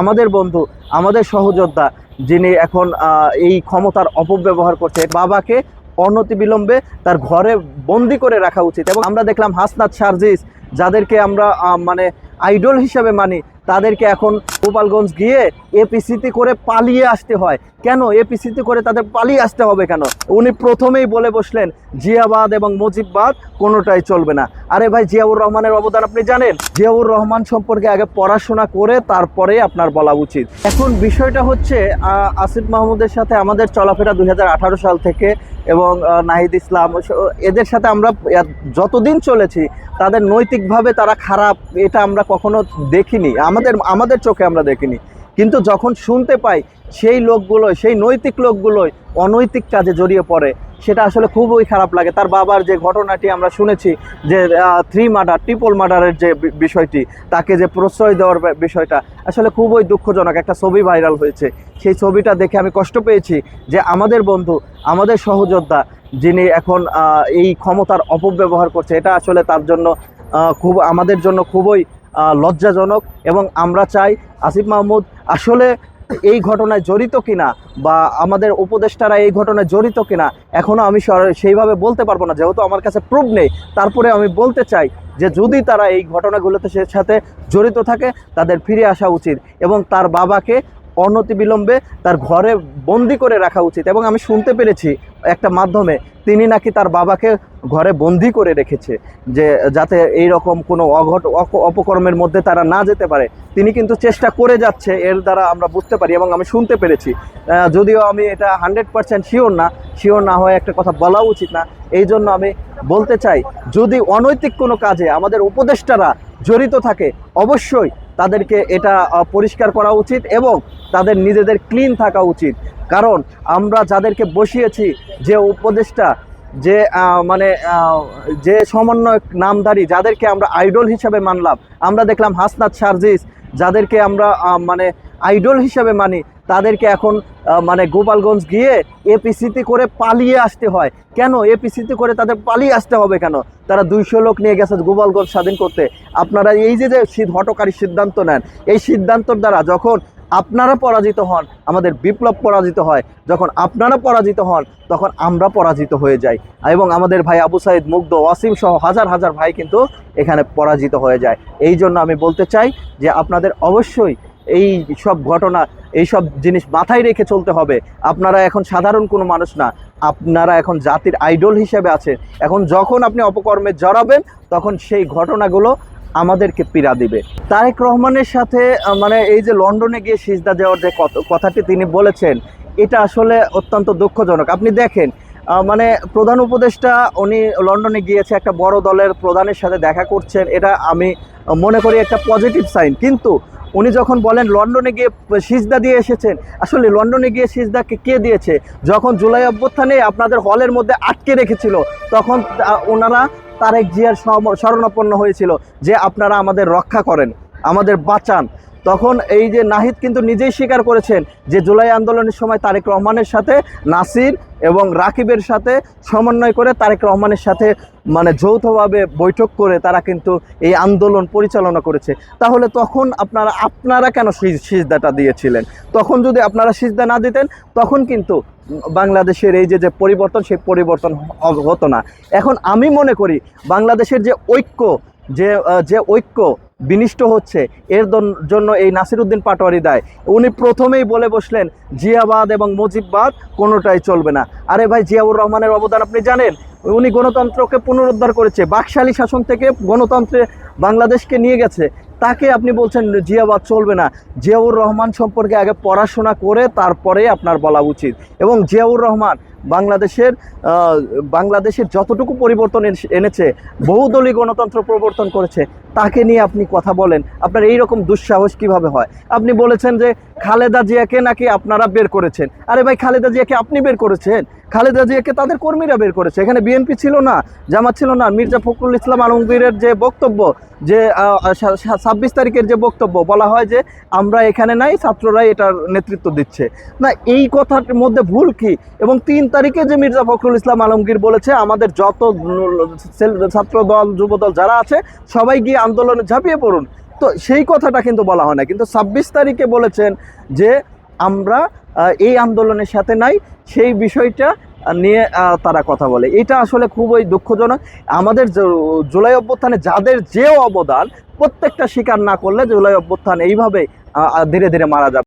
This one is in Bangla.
আমাদের বন্ধু, আমাদের সহযোদ্ধা, যিনি এখন এই ক্ষমতার অপব্যবহার করছে, বাবাকে অনতিবিলম্বে তার ঘরে বন্দি করে রাখা উচিত। এবং আমরা দেখলাম হাসনাত সার্জিস, যাদেরকে আমরা মানে আইডল হিসাবে মানি তাদেরকে এখন গোপালগঞ্জ গিয়ে এপিসিতে করে পালিয়ে আসতে হয়। কেন এপিসিতে করে তাদের পালিয়ে আসতে হবে কেন? উনি প্রথমেই বলে বসলেন, জিয়াবাদ এবং মুজিববাদ কোনোটাই চলবে না। আরে ভাই, জিয়াউর রহমানের অবদান আপনি জানেন? জিয়াউর রহমান সম্পর্কে আগে পড়াশোনা করে তারপরে আপনার বলা উচিত। এখন বিষয়টা হচ্ছে আসিফ মাহমুদের সাথে আমাদের চলাফেরা দুই হাজার আঠারো সাল থেকে এবং নাহিদ ইসলাম এদের সাথে আমরা যতদিন চলেছি, তাদের নৈতিকভাবে তারা খারাপ, এটা আমরা কখনো দেখিনি। আমাদের আমাদের আমাদের চোখে আমরা দেখিনি। কিন্তু যখন শুনতে পাই সেই লোকগুলো সেই নৈতিক লোকগুলোই অনৈতিক কাজে জড়িয়ে পড়ে, সেটা আসলে খুবই খারাপ লাগে। তার বাবার যে ঘটনাটি আমরা শুনেছি যে থ্রি মার্ডার ট্রিপল মার্ডারের যে বিষয়টি, তাকে যে প্রশ্রয় দেওয়ার বিষয়টা, আসলে খুবই দুঃখজনক একটা ছবি ভাইরাল হয়েছে। সেই ছবিটা দেখে আমি কষ্ট পেয়েছি যে আমাদের বন্ধু, আমাদের সহযোদ্ধা, যিনি এখন এই ক্ষমতার অপব্যবহার করছে, এটা আসলে তার জন্য খুব, আমাদের জন্য খুবই লজ্জাজনক এবং আমরা চাই আসিফ মাহমুদ আসলে এই ঘটনায় জড়িত কিনা বা আমাদের উপদেষ্টারা এই ঘটনায় জড়িত কিনা এখনও আমি সেইভাবে বলতে পারব না। যেহেতু আমার কাছে প্রুফ নেই, তারপরে আমি বলতে চাই যে যদি তারা এই ঘটনাগুলোতে সে সাথে জড়িত থাকে, তাদের ফিরে আসা উচিত এবং তার বাবাকে অনতিবিলম্বে তার ঘরে বন্দি করে রাখা উচিত। এবং আমি শুনতে পেরেছি একটা মাধ্যমে তিনি নাকি তার বাবাকে ঘরে বন্দি করে রেখেছে, যে যাতে এই রকম কোনো অঘট অপকর্মের মধ্যে তারা না যেতে পারে। তিনি কিন্তু চেষ্টা করে যাচ্ছে, এর দ্বারা আমরা বুঝতে পারি এবং আমি শুনতে পেরেছি। যদিও আমি এটা হান্ড্রেড পার্সেন্ট শিওর না শিওর না হয়ে একটা কথা বলা উচিত না, এই জন্য আমি বলতে চাই, যদি অনৈতিক কোনো কাজে আমাদের উপদেষ্টারা জড়িত থাকে, অবশ্যই তাদেরকে এটা পরিষ্কার করা উচিত এবং তাদের নিজেদের ক্লিন থাকা উচিত। কারণ আমরা যাদেরকে বসিয়েছি, যে উপদেষ্টা, যে মানে যে সমন্বয়ক নামধারী, যাদেরকে আমরা আইডল হিসাবে মানলাম, আমরা দেখলাম হাসনাত সার্জিস, যাদেরকে আমরা মানে আইডল হিসাবে মানি তাদেরকে এখন মানে গোপালগঞ্জ গিয়ে এপিসিতে করে পালিয়ে আসতে হয়। কেন এপিসিতে করে তাদের পালিয়ে আসতে হবে কেন? তারা দুইশো লোক নিয়ে গেছে গোপালগঞ্জ স্বাধীন করতে। আপনারা এই যে যে হটকারী সিদ্ধান্ত নেন, এই সিদ্ধান্তর দ্বারা যখন আপনারা পরাজিত হন, আমাদের বিপ্লব পরাজিত হয়, যখন আপনারা পরাজিত হন, তখন আমরা পরাজিত হয়ে যাই। এবং আমাদের ভাই আবু সাইদ মুগ্ধ, ওয়াসিম সহ হাজার হাজার ভাই কিন্তু এখানে পরাজিত হয়ে যায়। এই জন্য আমি বলতে চাই যে আপনাদের অবশ্যই এই সব ঘটনা, এই সব জিনিস মাথায় রেখে চলতে হবে। আপনারা এখন সাধারণ কোনো মানুষ না। আপনারা এখন জাতির আইডল হিসেবে আছেন। এখন যখন আপনি অপকর্মে জড়াবেন, তখন সেই ঘটনাগুলো আমাদেরকে পীড়া দিবে। তারেক রহমানের সাথে মানে এই যে লন্ডনে গিয়ে সিজদা দেওয়ার যে কথাটি তিনি বলেছেন, এটা আসলে অত্যন্ত দুঃখজনক। আপনি দেখেন মানে প্রধান উপদেষ্টা, উনি লন্ডনে গিয়েছে, একটা বড় দলের প্রধানের সাথে দেখা করছেন। এটা আমি মনে করি একটা পজিটিভ সাইন কিন্তু উনি যখন বলেন লন্ডনে গিয়ে সিজদা দিয়ে এসেছেন, আসলে লন্ডনে গিয়ে সিজদাকে কে দিয়েছে? যখন জুলাই অভ্যুত্থানে আপনাদের হলের মধ্যে আটকে রেখেছিল, তখন ওনারা তারেক জিয়ার শরণাপন্ন হয়েছিল যে আপনারা আমাদের রক্ষা করেন, আমাদের বাঁচান। তখন এই যে নাহিদ কিন্তু নিজেই স্বীকার করেছেন যে জুলাই আন্দোলনের সময় তারেক রহমানের সাথে নাসির এবং রাকিবের সাথে সমন্বয় করে তারেক রহমানের সাথে মানে যৌথভাবে বৈঠক করে তারা কিন্তু এই আন্দোলন পরিচালনা করেছে। তাহলে তখন আপনারা আপনারা কেন সিজ- সিজদাটা দিয়েছিলেন? তখন যদি আপনারা সিজদা না দিতেন, তখন কিন্তু বাংলাদেশের এই যে যে পরিবর্তন, সেই পরিবর্তন হতো না। এখন আমি মনে করি বাংলাদেশের যে ঐক্য, যে যে ঐক্য বিনিষ্ট হচ্ছে। এর জন্য এই নাসিরুদ্দিন পাটোয়ারি দায়। উনি প্রথমেই বলে বসলেন, জিয়াবাদ এবং মুজিববাদ কোনোটাই চলবে না। আরে ভাই, জিয়াউর রহমানের অবদান আপনি জানেন? উনি গণতন্ত্রকে পুনরুদ্ধার করেছে। বাকশালী শাসন থেকে গণতন্ত্রে বাংলাদেশকে নিয়ে গেছে। তাকে আপনি বলছেন জিয়াবাদ চলবে না। জিয়াউর রহমান সম্পর্কে আগে পড়াশোনা করে তারপরে আপনার বলা উচিত। এবং জিয়াউর রহমান বাংলাদেশের বাংলাদেশের যতটুকু পরিবর্তন এনে- এনেছে, বহুদলীয় গণতন্ত্র প্রবর্তন করেছে, তাকে নিয়ে আপনি কথা বলেন। আপনার এই রকম দুঃসাহস কীভাবে হয়? আপনি বলেছেন যে খালেদা জিয়াকে নাকি আপনারা বের করেছেন। আরে ভাই, খালেদা জিয়াকে আপনি বের করেছেন? খালেদা জিয়াকে তাদের কর্মীরা বের করেছে। এখানে বিএনপি ছিল না, জামাত ছিল না, মির্জা ফখরুল ইসলাম আলমগীরের যে বক্তব্য যে ছাব্বিশ তারিখের যে বক্তব্য, বলা হয় যে, আমরা এখানে নাই, ছাত্ররাই এটার নেতৃত্ব দিচ্ছে। না, এই কথার মধ্যে ভুল কি? এবং তিন তারিখে যে মির্জা ফখরুল ইসলাম আলমগীর বলেছে, আমাদের যত ছাত্র দল যুব দল যারা আছে, সবাই গিয়ে আন্দোলনে ঝাঁপিয়ে পড়ুন। তো সেই কথাটা কিন্তু বলা হয় না। কিন্তু ছাব্বিশ তারিখে বলেছেন যে, আমরা এই আন্দোলনের সাথে নাই, সেই বিষয়টা নিয়ে তারা কথা বলে। এটা আসলে খুবই দুঃখজনক। আমাদের জুলাই অভ্যুত্থানে যাদের যে অবদান, প্রত্যেকটা স্বীকার না করলে জুলাই অভ্যুত্থান এইভাবে ধীরে ধীরে মারা যাবে।